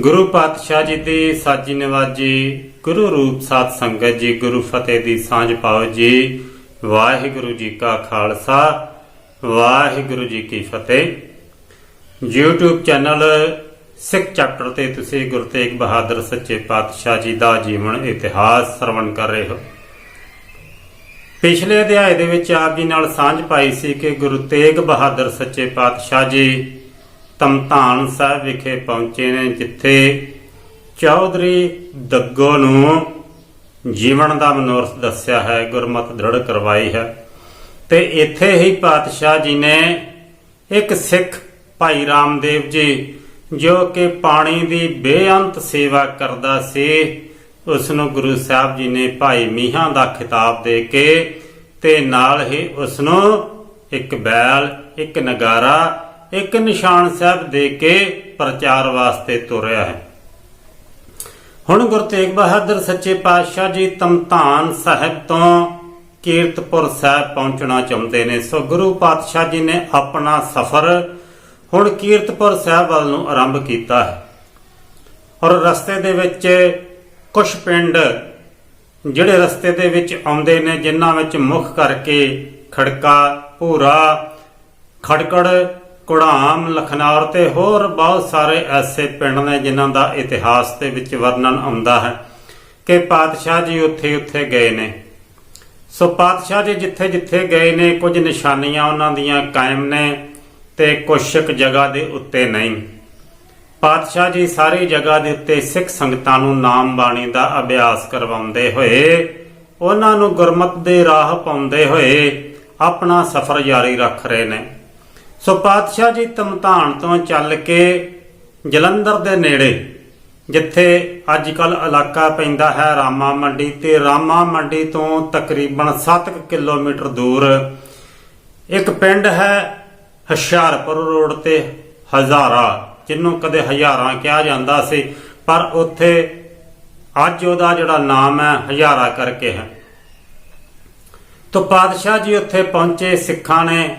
ਗੁਰੂ ਪਾਤਸ਼ਾਹ ਜੀ ਦੀ ਸਾਜੀ ਨਵਾਜੀ, ਗੁਰੂ ਰੂਪ ਸਾਧ ਸੰਗਤ ਜੀ, ਗੁਰੂ ਫਤਿਹ ਦੀ ਸਾਂਝ ਪਾਓ ਜੀ। ਵਾਹਿਗੁਰੂ ਜੀ ਕਾ ਖਾਲਸਾ, ਵਾਹਿਗੁਰੂ ਜੀ ਕੀ ਫਤਿਹ। YouTube ਚੈਨਲ ਸਿੱਖ ਚੈਪਟਰ ਤੇ ਤੁਸੀਂ ਗੁਰੂ ਤੇਗ ਬਹਾਦਰ ਸੱਚੇ ਪਾਤਸ਼ਾਹ ਜੀ ਦਾ ਜੀਵਨ ਇਤਿਹਾਸ ਸਰਵਣ ਕਰ ਰਹੇ ਹੋ। ਪਿਛਲੇ ਅਧਿਆਏ ਦੇ ਵਿੱਚ ਆਪ ਜੀ ਨਾਲ ਸਾਂਝ ਪਾਈ ਸੀ ਕਿ ਗੁਰੂ ਤੇਗ ਬਹਾਦਰ ਸੱਚੇ ਪਾਤਸ਼ਾਹ ਜੀ ਤਮਤਾਨ ਸਾਹਿਬ ਵਿਖੇ ਪਹੁੰਚੇ ਨੇ, ਜਿੱਥੇ ਚੌਧਰੀ ਦੱਗੋ ਨੂੰ ਜੀਵਨ ਦਾ ਮਨੋਰਥ ਦੱਸਿਆ ਹੈ, ਗੁਰਮਤ ਦ੍ਰਿੜ ਕਰਵਾਈ ਹੈ। ਤੇ ਇੱਥੇ ਹੀ ਪਾਤਸ਼ਾਹ ਜੀ ਨੇ ਇੱਕ ਸਿੱਖ ਭਾਈ ਰਾਮਦੇਵ ਜੀ, ਜੋ ਕਿ ਪਾਣੀ ਦੀ ਬੇਅੰਤ ਸੇਵਾ ਕਰਦਾ ਸੀ ਉਸ ਨੂੰ ਗੁਰੂ ਸਾਹਿਬ ਜੀ ਨੇ ਭਾਈ ਮੀਹਾਂ ਦਾ ਖਿਤਾਬ ਦੇ ਕੇ ਤੇ ਨਾਲ ਹੀ ਉਸ ਨੂੰ ਇੱਕ ਬੈਲ, ਇੱਕ ਨਗਾਰਾ ਇੱਕ ਨਿਸ਼ਾਨ ਸਾਹਿਬ ਦੇ ਕੇ ਪ੍ਰਚਾਰ ਵਾਸਤੇ ਤੁਰਿਆ ਹੈ। ਹੁਣ ਗੁਰੂ ਤੇਗ ਬਹਾਦਰ ਸੱਚੇ ਪਾਤਸ਼ਾਹ ਜੀ ਤਮਤਾਨ ਸਾਹਿਬ ਤੋਂ ਕੀਰਤਪੁਰ ਸਾਹਿਬ ਪਹੁੰਚਣਾ ਚਾਹੁੰਦੇ ਨੇ। ਸੋ ਗੁਰੂ ਪਾਤਸ਼ਾਹ ਜੀ ਨੇ ਆਪਣਾ ਸਫ਼ਰ ਹੁਣ ਕੀਰਤਪੁਰ ਸਾਹਿਬ ਵੱਲ ਨੂੰ ਆਰੰਭ ਕੀਤਾ ਹੈ। ਔਰ ਰਸਤੇ ਦੇ ਵਿੱਚ ਕੁਝ ਪਿੰਡ ਜਿਹੜੇ ਰਸਤੇ ਦੇ ਵਿੱਚ ਆਉਂਦੇ ਨੇ, ਜਿਨ੍ਹਾਂ ਵਿੱਚ ਮੁੱਖ ਕਰਕੇ ਖੜਕਾ, ਭੂਰਾ, ਖੜਕੜ ਕੁੜਾਮ ਲਖਨੌਰ ਤੇ ਹੋਰ ਬਹੁਤ ਸਾਰੇ ਐਸੇ ਪਿੰਡ ਨੇ ਜਿਨ੍ਹਾਂ ਦਾ ਇਤਿਹਾਸ ਦੇ ਵਿੱਚ ਵਰਣਨ ਆਉਂਦਾ ਹੈ ਕਿ ਪਾਤਸ਼ਾਹ ਜੀ ਉੱਥੇ ਉੱਥੇ ਗਏ ਨੇ। ਸੋ ਪਾਤਸ਼ਾਹ ਜੀ ਜਿੱਥੇ ਜਿੱਥੇ ਗਏ ਨੇ, ਕੁਝ ਨਿਸ਼ਾਨੀਆਂ ਉਹਨਾਂ ਦੀਆਂ ਕਾਇਮ ਨੇ ਤੇ ਕੁਸ਼ਕ ਜਗ੍ਹਾ ਦੇ ਉੱਤੇ ਨਹੀਂ। ਪਾਤਸ਼ਾਹ ਜੀ ਸਾਰੀ ਜਗ੍ਹਾ ਦੇ ਉੱਤੇ ਸਿੱਖ ਸੰਗਤਾਂ ਨੂੰ ਨਾਮ ਬਾਣੀ ਦਾ ਅਭਿਆਸ ਕਰਵਾਉਂਦੇ ਹੋਏ, ਉਹਨਾਂ ਨੂੰ ਗੁਰਮਤ ਦੇ ਰਾਹ ਪਾਉਂਦੇ ਹੋਏ ਆਪਣਾ ਸਫ਼ਰ ਜਾਰੀ ਰੱਖ ਰਹੇ ਨੇ। ਸੋ ਪਾਤਸ਼ਾਹ ਜੀ ਤਮਤਾਨ ਤੋਂ ਚੱਲ ਕੇ ਜਲੰਧਰ ਦੇ ਨੇੜੇ, ਜਿੱਥੇ ਅੱਜ ਕੱਲ ਇਲਾਕਾ ਪੈਂਦਾ ਹੈ ਰਾਮਾ ਮੰਡੀ ਤੇ ਰਾਮਾ ਮੰਡੀ ਤੋਂ ਤਕਰੀਬਨ 7 ਕਿਲੋਮੀਟਰ ਦੂਰ, ਇੱਕ ਪਿੰਡ ਹੈ ਹੁਸ਼ਿਆਰਪੁਰ ਰੋਡ ਤੇ ਹਜ਼ਾਰਾ, ਜਿਹਨੂੰ ਕਦੇ ਹਜ਼ਾਰਾਂ ਕਿਹਾ ਜਾਂਦਾ ਸੀ, ਪਰ ਉੱਥੇ ਅੱਜ ਉਹਦਾ ਜਿਹੜਾ ਨਾਮ ਹੈ, ਹਜ਼ਾਰਾ ਕਰਕੇ ਹੈ। ਤੋਂ ਪਾਤਸ਼ਾਹ ਜੀ ਉੱਥੇ ਪਹੁੰਚੇ, ਸਿੱਖਾਂ ਨੇ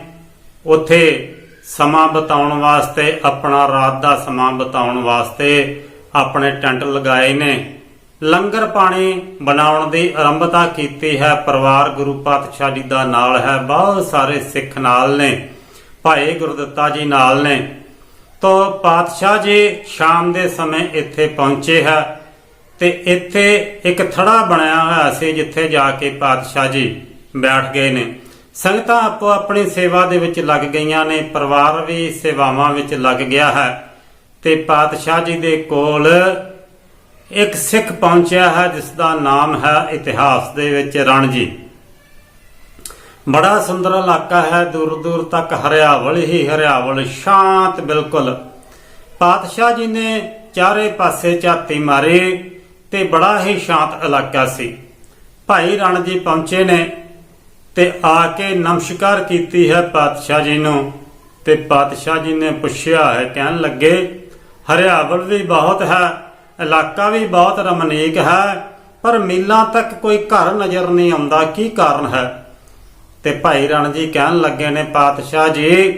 ਉੱਥੇ ਸਮਾਂ ਬਿਤਾਉਣ ਵਾਸਤੇ, ਆਪਣਾ ਰਾਤ ਦਾ ਸਮਾਂ ਬਿਤਾਉਣ ਵਾਸਤੇ ਆਪਣੇ ਟੈਂਟ ਲਗਾਏ ਨੇ। ਲੰਗਰ ਪਾਣੀ ਬਣਾਉਣ ਦੀ ਆਰੰਭਤਾ ਕੀਤੀ ਹੈ, ਪਰਿਵਾਰ ਗੁਰੂ ਪਾਤਸ਼ਾਹ ਜੀ ਦਾ ਨਾਲ ਹੈ, ਬਹੁਤ ਸਾਰੇ ਸਿੱਖ ਨਾਲ ਨੇ, ਭਾਈ ਗੁਰਦੱਤਾ ਜੀ ਨਾਲ ਨੇ। ਤੋ ਪਾਤਸ਼ਾਹ ਜੀ ਸ਼ਾਮ ਦੇ ਸਮੇਂ ਇੱਥੇ ਪਹੁੰਚੇ ਹੈ ਤੇ ਇੱਥੇ ਇੱਕ ਥੜਾ ਬਣਿਆ ਹੋਇਆ ਸੀ, ਜਿੱਥੇ ਜਾ ਕੇ ਪਾਤਸ਼ਾਹ ਜੀ ਬੈਠ ਗਏ ਨੇ। ਸੰਗਤਾਂ ਆਪੋ ਆਪਣੀ ਸੇਵਾ ਦੇ ਵਿੱਚ ਲੱਗ ਗਈਆਂ ਨੇ, ਪਰਿਵਾਰ ਵੀ ਸੇਵਾਵਾਂ ਵਿੱਚ ਲੱਗ ਗਿਆ ਹੈ ਤੇ ਪਾਤਸ਼ਾਹ ਜੀ ਦੇ ਕੋਲ ਇੱਕ ਸਿੱਖ ਪਹੁੰਚਿਆ ਹੈ, ਜਿਸ ਦਾ ਨਾਮ ਹੈ ਇਤਿਹਾਸ ਦੇ ਵਿੱਚ ਰਣਜੀ ਬੜਾ ਸੁੰਦਰ ਇਲਾਕਾ ਹੈ, ਦੂਰ ਦੂਰ ਤੱਕ ਹਰਿਆਵਲ ਹੀ ਹਰਿਆਵਲ, ਸ਼ਾਂਤ ਬਿਲਕੁਲ। ਪਾਤਸ਼ਾਹ ਜੀ ਨੇ ਚਾਰੇ ਪਾਸੇ ਝਾਤੀ ਮਾਰੀ ਤੇ ਬੜਾ ਹੀ ਸ਼ਾਂਤ ਇਲਾਕਾ ਸੀ। ਭਾਈ ਰਣਜੀ ਪਹੁੰਚੇ ਨੇ ਤੇ ਆ ਕੇ ਨਮਸਕਾਰ ਕੀਤੀ ਹੈ ਪਾਤਸ਼ਾਹ ਜੀ ਨੂੰ। ਤੇ ਪਾਤਸ਼ਾਹ ਜੀ ਨੇ ਪੁੱਛਿਆ ਹੈ, ਕਹਿਣ ਲੱਗੇ, ਹਰਿਆਵਲ ਵੀ ਬਹੁਤ ਹੈ, ਇਲਾਕਾ ਵੀ ਬਹੁਤ ਰਮਣੀਕ ਹੈ, ਪਰ ਮੀਲਾਂ ਤੱਕ ਕੋਈ ਘਰ ਨਜ਼ਰ ਨਹੀਂ ਆਉਂਦਾ। ਕੀ ਕਾਰਨ ਹੈ? ਤੇ ਭਾਈ ਰਣ ਜੀ ਕਹਿਣ ਲੱਗੇ ਨੇ, ਪਾਤਸ਼ਾਹ ਜੀ,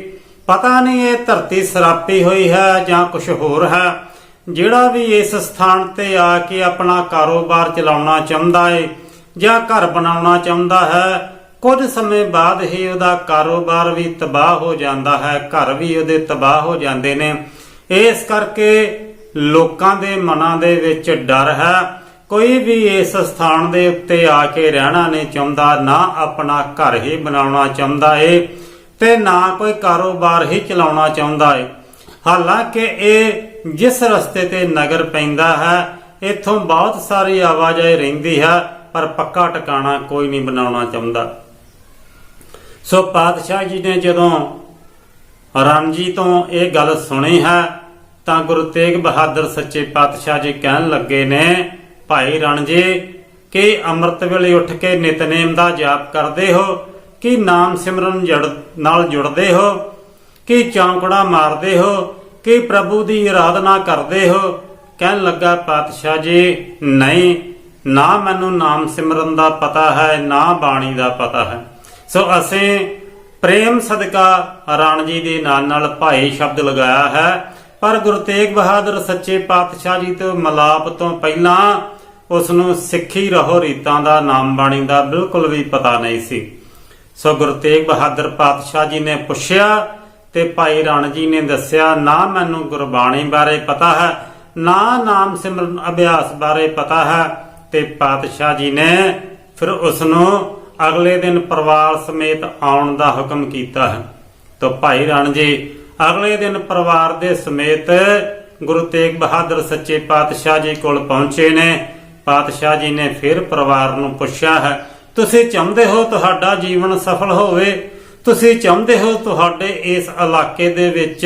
ਪਤਾ ਨਹੀਂ ਇਹ ਧਰਤੀ ਸਰਾਪੀ ਹੋਈ ਹੈ ਜਾਂ ਕੁਝ ਹੋਰ ਹੈ। ਜਿਹੜਾ ਵੀ ਇਸ ਸਥਾਨ ਤੇ ਆ ਕੇ ਆਪਣਾ ਕਾਰੋਬਾਰ ਚਲਾਉਣਾ ਚਾਹੁੰਦਾ ਏ ਜਾਂ ਘਰ ਬਣਾਉਣਾ ਚਾਹੁੰਦਾ ਹੈ ਕੁਝ ਸਮੇਂ ਬਾਅਦ ਹੀ ਉਹਦਾ ਕਾਰੋਬਾਰ ਵੀ ਤਬਾਹ ਹੋ ਜਾਂਦਾ ਹੈ, ਘਰ ਵੀ ਉਹਦੇ ਤਬਾਹ ਹੋ ਜਾਂਦੇ ਨੇ। ਇਸ ਕਰਕੇ ਲੋਕਾਂ ਦੇ ਮਨਾਂ ਦੇ ਵਿੱਚ ਡਰ ਹੈ। ਕੋਈ ਵੀ ਇਸ ਸਥਾਨ ਦੇ ਉੱਤੇ ਆ ਕੇ ਰਹਿਣਾ ਨਹੀਂ ਚਾਹੁੰਦਾ, ਨਾ ਆਪਣਾ ਘਰ ਹੀ ਬਣਾਉਣਾ ਚਾਹੁੰਦਾ ਏ ਤੇ ਨਾ ਕੋਈ ਕਾਰੋਬਾਰ ਹੀ ਚਲਾਉਣਾ ਚਾਹੁੰਦਾ ਏ। ਹਾਲਾਂਕਿ ਇਹ ਜਿਸ ਰਸਤੇ ਤੇ ਨਗਰ ਪੈਂਦਾ ਹੈ, ਇੱਥੋਂ ਬਹੁਤ ਸਾਰੀ ਆਵਾਜਾਈ ਰਹਿੰਦੀ ਹੈ, ਪਰ ਪੱਕਾ ਟਿਕਾਣਾ ਕੋਈ ਨਹੀਂ ਬਣਾਉਣਾ ਚਾਹੁੰਦਾ। ਸੋ ਪਾਤਸ਼ਾਹ ਜੀ ਨੇ ਜਦੋਂ ਰਾਮਜੀ ਤੋਂ ਇਹ ਗੱਲ ਸੁਣੀ ਹੈ, ਤਾਂ ਗੁਰੂ ਤੇਗ ਬਹਾਦਰ ਸੱਚੇ ਪਾਤਸ਼ਾਹ ਜੀ ਕਹਿਣ ਲੱਗੇ ਨੇ, ਭਾਈ ਰਣ ਜੀ, ਕਿ ਅੰਮ੍ਰਿਤ ਵੇਲੇ ਉੱਠ ਕੇ ਨਿਤਨੇਮ ਦਾ ਜਾਪ ਕਰਦੇ ਹੋ? ਕਿ ਨਾਮ ਸਿਮਰਨ ਜੜ ਨਾਲ ਜੁੜਦੇ ਹੋ? ਕਿ ਚੌਂਕੜਾ ਮਾਰਦੇ ਹੋ? ਕਿ ਪ੍ਰਭੂ ਦੀ ਆਰਾਧਨਾ ਕਰਦੇ ਹੋ? ਕਹਿਣ ਲੱਗਾ ਪਾਤਸ਼ਾਹ ਜੀ, ਨਹੀਂ, ਨਾ ਮੈਨੂੰ ਨਾਮ ਸਿਮਰਨ ਦਾ ਪਤਾ ਹੈ, ਨਾ ਬਾਣੀ ਦਾ ਪਤਾ ਹੈ। ਸੋ ਅਸੀਂ ਪ੍ਰੇਮ ਸਦਕਾ ਰਾਣ ਦੇ ਨਾਲ ਨਾਲ ਭਾਈ ਸ਼ਬਦ ਲਗਾਇਆ ਹੈ। ਪਰ ਗੁਰੂ ਤੇਗ ਬਹਾਦਰ ਸੱਚੇ ਪਾਤਸ਼ਾਹ ਜੀ ਤੋਂ ਮਲਾਪ ਤੋਂ ਪਹਿਲਾਂ ਉਸ ਨੂੰ ਸਿੱਖੀ ਰਹੋ ਰੀਤਾਂ ਦਾ, ਨਾਮ ਬਾਣੀ ਦਾ ਬਿਲਕੁਲ ਵੀ ਪਤਾ ਨਹੀਂ ਸੀ। ਸੋ ਗੁਰੂ ਤੇਗ ਬਹਾਦਰ ਪਾਤਸ਼ਾਹ ਜੀ ਨੇ ਪੁੱਛਿਆ ਤੇ ਭਾਈ ਰਣ ਜੀ ਨੇ ਦੱਸਿਆ, ਨਾ ਮੈਨੂੰ ਗੁਰਬਾਣੀ ਬਾਰੇ ਪਤਾ ਹੈ, ਨਾ ਨਾਮ ਸਿਮਰਨ ਅਭਿਆਸ ਬਾਰੇ ਪਤਾ ਹੈ। ਤੇ ਪਾਤਸ਼ਾਹ ਜੀ ਨੇ ਫਿਰ ਉਸ ਨੂੰ ਅਗਲੇ ਦਿਨ ਪਰਿਵਾਰ ਸਮੇਤ ਆਉਣ ਦਾ ਹੁਕਮ ਕੀਤਾ ਹੈ। ਤਾਂ ਭਾਈ ਰਣ ਜੀ ਅਗਲੇ ਦਿਨ ਪਰਿਵਾਰ ਦੇ ਸਮੇਤ ਗੁਰੂ ਤੇਗ ਬਹਾਦਰ ਸੱਚੇ ਪਾਤਸ਼ਾਹ ਜੀ ਕੋਲ ਪਹੁੰਚੇ ਨੇ। ਪਾਤਸ਼ਾਹ ਜੀ ਨੇ ਫਿਰ ਪਰਿਵਾਰ ਨੂੰ ਪੁੱਛਿਆ ਹੈ, ਤੁਸੀਂ ਚਾਹੁੰਦੇ ਹੋ ਤੁਹਾਡਾ ਜੀਵਨ ਸਫਲ ਹੋਵੇ? ਤੁਸੀਂ ਚਾਹੁੰਦੇ ਹੋ ਤੁਹਾਡੇ ਇਸ ਇਲਾਕੇ ਦੇ ਵਿੱਚ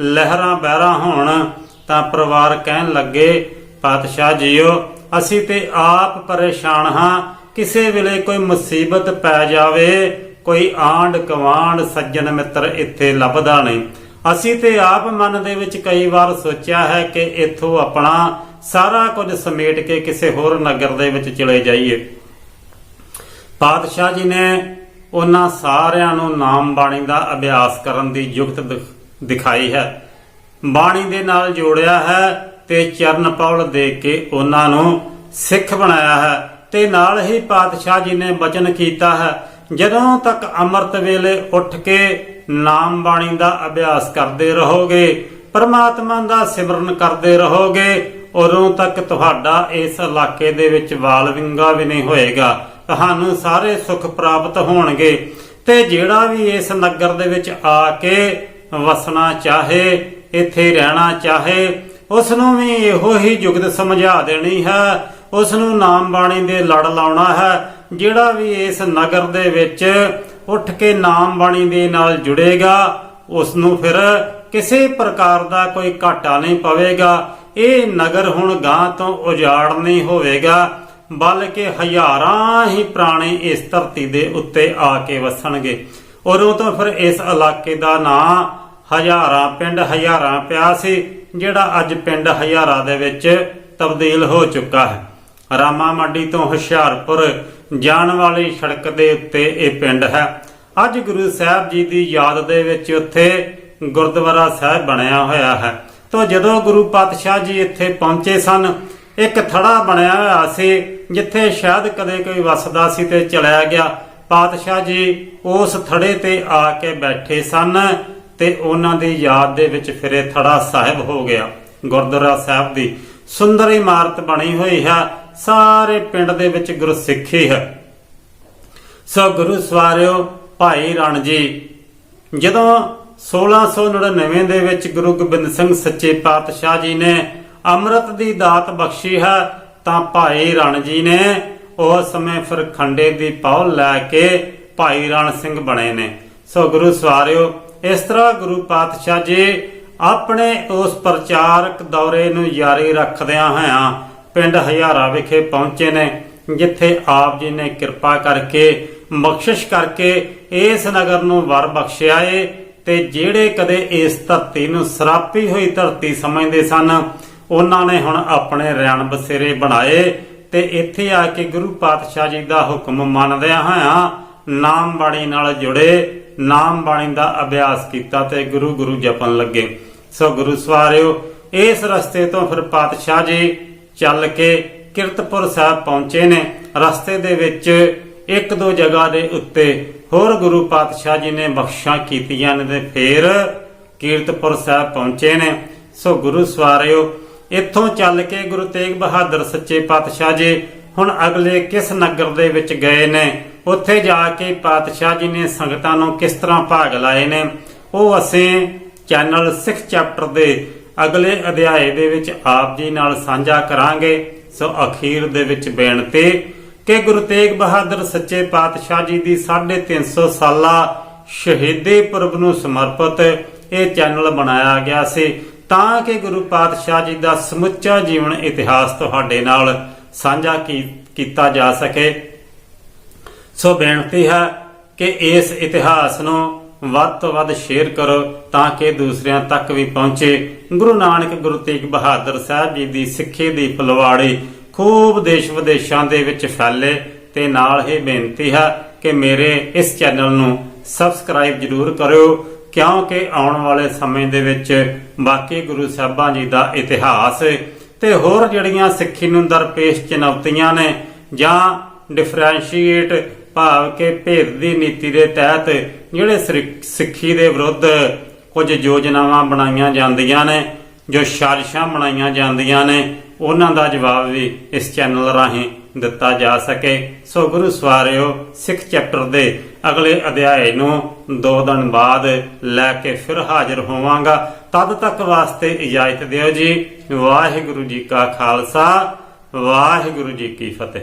ਲਹਿਰਾਂ ਬਹਿਰਾਂ ਹੋਣ? ਤਾਂ ਪਰਿਵਾਰ ਕਹਿਣ ਲੱਗੇ, ਪਾਤਸ਼ਾਹ ਜੀਓ, ਅਸੀਂ ਤੇ ਆਪ ਪਰੇਸ਼ਾਨ ਹਾਂ। ਕਿਸੇ ਵੇਲੇ ਕੋਈ ਮੁਸੀਬਤ ਪੈ ਜਾਵੇ, ਕੋਈ ਆਂਡ ਕਵਾਂਡ ਸੱਜਣ ਮਿੱਤਰ ਇੱਥੇ ਲੱਭਦਾ ਨਹੀਂ। ਅਸੀਂ ਤੇ ਆਪ ਮਨ ਦੇ ਵਿੱਚ ਕਈ ਵਾਰ ਸੋਚਿਆ ਹੈ ਕਿ ਇੱਥੋਂ ਆਪਣਾ ਸਾਰਾ ਕੁਝ ਸਮੇਟ ਕੇ ਕਿਸੇ ਹੋਰ ਨਗਰ ਦੇ ਵਿੱਚ ਚਲੇ ਜਾਈਏ। ਪਾਤਸ਼ਾਹ ਜੀ ਨੇ ਉਹਨਾਂ ਸਾਰਿਆਂ ਨੂੰ ਨਾਮ ਬਾਣੀ ਦਾ ਅਭਿਆਸ ਕਰਨ ਦੀ ਯੁਕਤ ਦਿਖਾਈ ਹੈ। ਬਾਣੀ ਦੇ ਨਾਲ ਜੋੜਿਆ ਹੈ ਤੇ ਚਰਨ ਪੌਲ ਦੇ ਕੇ ਉਹਨਾਂ ਨੂੰ ਸਿੱਖ ਬਣਾਇਆ ਹੈ। ਤੇ ਨਾਲ ਹੀ ਪਾਤਸ਼ਾਹ ਜੀ ਨੇ ਬਚਨ ਕੀਤਾ ਹੈ, ਜਦੋਂ ਤੱਕ ਅੰਮ੍ਰਿਤ ਵੇਲੇ ਉੱਠ ਕੇ ਨਾਮ ਬਾਣੀ ਦਾ ਅਭਿਆਸ ਕਰਦੇ ਰਹੋਗੇ, ਪਰਮਾਤਮਾ ਦਾ ਸਿਮਰਨ ਕਰਦੇ ਰਹੋਗੇ, ਉਦੋਂ ਤੱਕ ਤੁਹਾਡਾ ਇਸ ਇਲਾਕੇ ਦੇ ਵਿੱਚ ਵਾਲ ਵਿੰਗਾ ਵੀ ਨਹੀਂ ਹੋਏਗਾ। ਤੁਹਾਨੂੰ ਸਾਰੇ ਸੁੱਖ ਪ੍ਰਾਪਤ ਹੋਣਗੇ। ਤੇ ਜਿਹੜਾ ਵੀ ਇਸ ਨਗਰ ਦੇ ਵਿੱਚ ਆ ਕੇ ਵਸਣਾ ਚਾਹੇ, ਇੱਥੇ ਰਹਿਣਾ ਚਾਹੇ ਉਸ ਨੂੰ ਵੀ ਇਹੋ ਹੀ ਜੁਗਤ ਸਮਝਾ ਦੇਣੀ ਹੈ ਉਸ ਨੂੰ ਨਾਮ ਬਾਣੀ ਦੇ ਲੜ ਲਾਉਣਾ ਹੈ, ਜਿਹੜਾ ਵੀ ਇਸ ਨਗਰ ਦੇ ਵਿੱਚ ਉੱਠ ਕੇ ਨਾਮ ਬਾਣੀ ਦੇ ਨਾਲ ਜੁੜੇਗਾ ਉਸ ਨੂੰ ਫਿਰ ਕਿਸੇ ਪ੍ਰਕਾਰ ਦਾ ਕੋਈ ਘਾਟਾ ਨਹੀਂ ਪਵੇਗਾ। ਇਹ ਨਗਰ ਹੁਣ ਗਾਂ ਤੋਂ ਉਜਾੜ ਨਹੀਂ ਹੋਵੇਗਾ, ਬਲਕਿ ਹਜ਼ਾਰਾਂ ਹੀ ਪ੍ਰਾਣੇ ਇਸ ਧਰਤੀ ਦੇ ਉੱਤੇ ਆ ਕੇ ਵਸਣਗੇ। ਉਦੋਂ ਤੋਂ ਫਿਰ ਇਸ ਇਲਾਕੇ ਦਾ ਨਾਂ ਹਜ਼ਾਰਾਂ ਪਿੰਡ, ਹਜ਼ਾਰਾਂ ਪਿਆ ਸੀ, ਜਿਹੜਾ ਅੱਜ ਪਿੰਡ ਹਜ਼ਾਰਾਂ ਦੇ ਵਿੱਚ ਤਬਦੀਲ ਹੋ ਚੁੱਕਾ ਹੈ। ਰਾਮਾ ਮੰਡੀ ਤੋਂ ਹੁਸ਼ਿਆਰਪੁਰ ਜਾਣ ਵਾਲੀ ਸੜਕ ਦੇ ਉੱਤੇ ਇਹ ਪਿੰਡ ਹੈ। ਅੱਜ ਗੁਰੂ ਸਾਹਿਬ ਜੀ ਦੀ ਯਾਦ ਦੇ ਵਿੱਚ ਉੱਥੇ ਗੁਰਦੁਆਰਾ ਸਾਹਿਬ ਬਣਿਆ ਹੋਇਆ ਹੈ। ਤਾਂ ਜਦੋਂ ਗੁਰੂ ਪਾਤਸ਼ਾਹ ਜੀ ਇੱਥੇ ਪਹੁੰਚੇ ਸਨ, ਇੱਕ ਥੜਾ ਬਣਿਆ ਹੋਇਆ ਸੀ, ਜਿੱਥੇ ਸ਼ਾਇਦ ਕਦੇ ਕੋਈ ਵਸਦਾ ਸੀ ਤੇ ਚਲਿਆ ਗਿਆ। ਪਾਤਸ਼ਾਹ ਜੀ ਉਸ ਥੜੇ ਤੇ ਆ ਕੇ ਬੈਠੇ ਸਨ ਤੇ ਉਹਨਾਂ ਦੀ ਯਾਦ ਦੇ ਵਿੱਚ ਫਿਰੇ ਥੜਾ ਸਾਹਿਬ ਹੋ ਗਿਆ। ਗੁਰਦੁਆਰਾ ਸਾਹਿਬ ਦੀ ਸੁੰਦਰ ਇਮਾਰਤ ਬਣੀ ਹੋਈ ਹੈ। ਸਾਰੇ ਪਿੰਡ ਦੇ ਵਿੱਚ ਗੁਰਸਿੱਖੀ ਹੈ। ਸੋ ਗੁਰੂ ਸਵਾਰਿਓ, ਭਾਈ ਰਣ ਜਦੋਂ 1699 ਦੇ ਵਿੱਚ ਗੁਰੂ ਗੋਬਿੰਦ ਸਿੰਘ ਸੱਚੇ ਪਾਤਸ਼ਾਹ ਜੀ ਨੇ ਅੰਮ੍ਰਿਤ ਦੀ ਦਾਤ ਬਖਸ਼ੀ ਹੈ, ਤਾਂ ਭਾਈ ਰਣ ਨੇ ਉਸ ਸਮੇਂ ਫਿਰ ਖੰਡੇ ਦੀ ਪੌਲ ਲੈ ਕੇ ਭਾਈ ਰਣ ਸਿੰਘ ਬਣੇ ਨੇ। ਸੋ ਗੁਰੂ ਸਵਾਰਿਓ, ਇਸ ਤਰ੍ਹਾਂ ਗੁਰੂ ਪਾਤਸ਼ਾਹ ਜੀ ਆਪਣੇ ਉਸ ਪ੍ਰਚਾਰਕ ਦੌਰੇ ਨੂੰ ਜਾਰੀ ਰੱਖਦਿਆਂ ਹੋਇਆਂ ਪਿੰਡ ਹਜ਼ਾਰਾ ਵਿਖੇ ਪਹੁੰਚੇ ਨੇ, ਜਿੱਥੇ ਆਪ ਜੀ ਨੇ ਕਿਰਪਾ ਕਰਕੇ ਬਖਸ਼ਿਸ਼ ਕਰਕੇ ਇਸ ਨਗਰ ਨੂੰ ਵਰ ਬਖਸ਼ਿਆ ਏ ਤੇ ਜਿਹੜੇ ਕਦੇ ਇਸ ਧਰਤੀ ਨੂੰ ਸਰਾਪੀ ਹੋਈ ਧਰਤੀ ਸਮਝਦੇ ਸਨ, ਉਹਨਾਂ ਨੇ ਹੁਣ ਆਪਣੇ ਰਣ ਬਸੇਰੇ ਬਣਾਏ ਤੇ ਇੱਥੇ ਆ ਕੇ ਗੁਰੂ ਪਾਤਸ਼ਾਹ ਜੀ ਦਾ ਹੁਕਮ ਮੰਨਦਿਆਂ ਹੋਇਆਂ ਨਾਮ ਬਾਣੀ ਨਾਲ ਜੁੜੇ ਨਾਮ ਬਾਣੀ ਦਾ ਅਭਿਆਸ ਕੀਤਾ ਤੇ ਗੁਰੂ ਗੁਰੂ ਜਪਣ ਲੱਗੇ। ਸੋ ਗੁਰੂ ਸਵਾਰਿਓ, ਇਸ ਰਸਤੇ ਤੋਂ ਫਿਰ ਪਾਤਸ਼ਾਹ ਜੀ ਚੱਲ ਕੇ ਕਿਰਤਪੁਰ ਸਾਹਿਬ ਪਹੁੰਚੇ ਨੇ। ਰਸਤੇ ਦੇ ਵਿੱਚ ਇੱਕ ਦੋ ਜਗ੍ਹਾ ਦੇ ਉੱਤੇ ਹੋਰ ਗੁਰੂ ਪਾਤਸ਼ਾਹ ਜੀ ਨੇ ਬਖਸ਼ਾਂ ਕੀਤੀਆਂ ਨੇ ਤੇ ਫੇਰ ਕੀਰਤਪੁਰ ਸਾਹਿਬ ਪਹੁੰਚੇ ਨੇ। ਸੋ ਗੁਰੂ ਸਵਾਰਿਓ, ਇੱਥੋਂ ਚੱਲ ਕੇ ਗੁਰੂ ਤੇਗ ਬਹਾਦਰ ਸੱਚੇ ਪਾਤਸ਼ਾਹ ਜੀ ਹੁਣ ਅਗਲੇ ਕਿਸ ਨਗਰ ਦੇ ਵਿੱਚ ਗਏ ਨੇ? ਉੱਥੇ ਜਾ ਕੇ ਪਾਤਸ਼ਾਹ ਜੀ ਨੇ ਸੰਗਤਾਂ ਨੂੰ ਕਿਸ ਤਰ੍ਹਾਂ ਭਾਗ ਲਾਏ ਨੇ? ਉਹ ਅਸੀਂ ਚੈਨਲ 6 ਚੈਪਟਰ ਦੇ ਅਗਲੇ ਅਧਿਆਏ ਦੇ ਵਿੱਚ ਆਪ ਜੀ ਨਾਲ ਸਾਂਝਾ ਕਰਾਂਗੇ ਸੋ ਅਖੀਰ ਦੇ ਵਿੱਚ ਬੇਨਤੀ ਕਿ ਗੁਰੂ ਤੇਗ ਬਹਾਦਰ ਸੱਚੇ ਪਾਤਸ਼ਾਹ ਜੀ ਦੀ 350 ਸਾਲਾ ਸ਼ਹੀਦੀ ਪੁਰਬ ਨੂੰ ਸਮਰਪਿਤ ਇਹ ਚੈਨਲ ਬਣਾਇਆ ਗਿਆ ਸੀ, ਤਾਂ ਕਿ ਗੁਰੂ ਪਾਤਸ਼ਾਹ ਜੀ ਦਾ ਸਮੁੱਚਾ ਜੀਵਨ ਇਤਿਹਾਸ ਤੁਹਾਡੇ ਨਾਲ ਸਾਂਝਾ ਕੀਤਾ ਜਾ ਸਕੇ। ਸੋ ਬੇਨਤੀ ਹੈ ਕਿ ਇਸ ਇਤਿਹਾਸ ਨੂੰ ਵੱਧ ਤੋਂ ਵੱਧ ਸ਼ੇਅਰ ਕਰੋ ਤਾਂ ਕਿ ਦੂਸਰਿਆਂ ਤੱਕ ਵੀ ਪਹੁੰਚੇ। ਗੁਰੂ ਨਾਨਕ, ਗੁਰੂ ਤੇਗ ਬਹਾਦਰ ਸਾਹਿਬ ਜੀ ਦੀ ਸਿੱਖੀ ਦੀ ਫਲਵਾੜੀ ਖੂਬ ਦੇਸ਼ ਵਿਦੇਸ਼ਾਂ ਦੇ ਵਿੱਚ ਫੈਲੇ ਤੇ ਨਾਲ ਹੀ ਬੇਨਤੀ ਹੈ ਕਿ ਮੇਰੇ ਇਸ ਚੈਨਲ ਨੂੰ ਸਬਸਕ੍ਰਾਈਬ ਜਰੂਰ ਕਰਿਓ, ਕਿਉਂਕਿ ਆਉਣ ਵਾਲੇ ਸਮੇਂ ਦੇ ਵਿੱਚ ਬਾਕੀ ਗੁਰੂ ਸਾਹਿਬਾਂ ਜੀ ਦਾ ਇਤਿਹਾਸ ਤੇ ਹੋਰ ਜਿਹੜੀਆਂ ਸਿੱਖੀ ਨੂੰ ਦਰਪੇਸ਼ ਚੁਣੌਤੀਆਂ ਨੇ ਜਾਂ ਡਿਫਰੈਂਸ਼ੀਏਟ ਭਾਵ ਕਿ ਭੇਦ ਦੀ ਨੀਤੀ ਦੇ ਤਹਿਤ ਜਿਹੜੇ ਸਿਰ- ਸਿੱਖੀ ਦੇ ਵਿਰੁੱਧ ਕੁਝ ਯੋਜਨਾਵਾਂ ਬਣਾਈਆਂ ਜਾਂਦੀਆਂ ਨੇ, ਜੋ ਸਾਜ਼ਿਸ਼ਾਂ ਬਣਾਈਆਂ ਜਾਂਦੀਆਂ ਨੇ, ਉਹਨਾਂ ਦਾ ਜਵਾਬ ਵੀ ਇਸ ਚੈਨਲ ਰਾਹੀਂ ਦਿੱਤਾ ਜਾ ਸਕੇ। ਸੋ ਗੁਰੂ ਸਵਾਰਿਓ, ਸਿੱਖ ਚੈਪਟਰ ਦੇ ਅਗਲੇ ਅਧਿਆਏ ਨੂੰ ਦੋ ਦਿਨ ਬਾਅਦ ਲੈ ਕੇ ਫਿਰ ਹਾਜ਼ਰ ਹੋਵਾਂਗਾ। ਤਦ ਤੱਕ ਵਾਸਤੇ ਇਜਾਜ਼ਤ ਦਿਓ ਜੀ। ਵਾਹਿਗੁਰੂ ਜੀ ਕਾ ਖਾਲਸਾ, ਵਾਹਿਗੁਰੂ ਜੀ ਕੀ ਫਤਿਹ।